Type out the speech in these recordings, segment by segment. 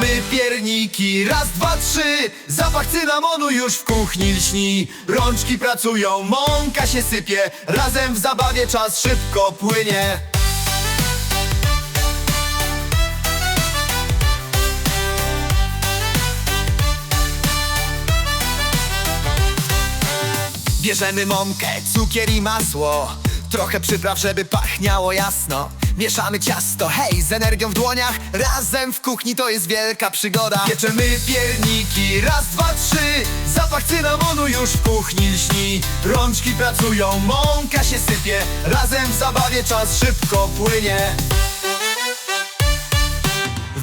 Pieczemy pierniki, raz, dwa, trzy. Zapach cynamonu już w kuchni lśni. Rączki pracują, mąka się sypie. Razem w zabawie czas szybko płynie. Bierzemy mąkę, cukier i masło. Trochę przypraw, żeby pachniało jasno Mieszamy ciasto, hej, z energią w dłoniach. Razem w kuchni to jest wielka przygoda. Pieczemy pierniki, raz, dwa, trzy. Zapach cynamonu już w kuchni lśni. Rączki pracują, mąka się sypie. Razem w zabawie czas szybko płynie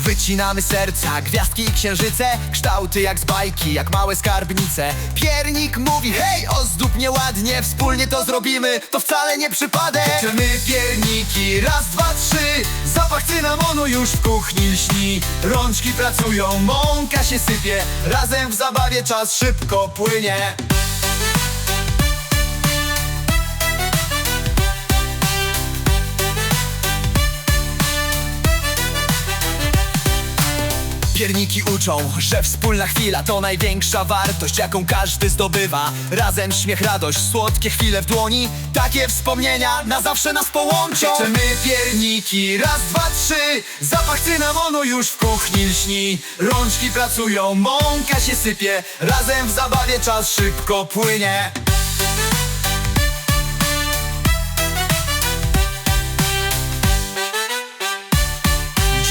Wycinamy serca, gwiazdki i księżyce Kształty jak z bajki, jak małe skarbnice. Piernik mówi, hej, ozdób mnie ładnie Wspólnie to zrobimy, to wcale nie przypadek. Pieczemy pierniki, raz, dwa, trzy Zapach cynamonu już w kuchni lśni. Rączki pracują, mąka się sypie Razem w zabawie czas szybko płynie Pierniki uczą, że wspólna chwila to największa wartość, jaką każdy zdobywa. Razem śmiech, radość, słodkie chwile w dłoni, takie wspomnienia na zawsze nas połączą. Pieczemy pierniki, raz, dwa, trzy, zapach cynamonu już w kuchni lśni. Rączki pracują, mąka się sypie, razem w zabawie czas szybko płynie.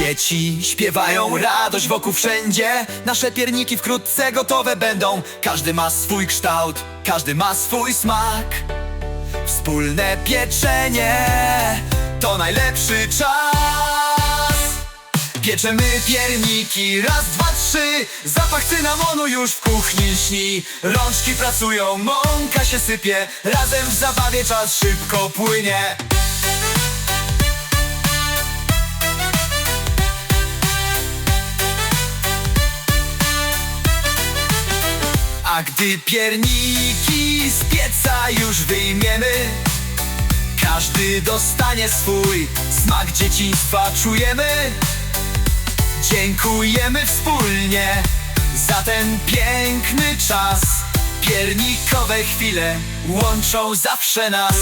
Dzieci śpiewają radość wokół wszędzie. Nasze pierniki wkrótce gotowe będą. Każdy ma swój kształt, każdy ma swój smak. Wspólne pieczenie to najlepszy czas. Pieczemy pierniki, raz, dwa, trzy. Zapach cynamonu już w kuchni lśni Rączki pracują, mąka się sypie. Razem w zabawie czas szybko płynie Gdy pierniki z pieca już wyjmiemy Każdy dostanie swój smak dzieciństwa czujemy. Dziękujemy wspólnie za ten piękny czas. Piernikowe chwile łączą zawsze nas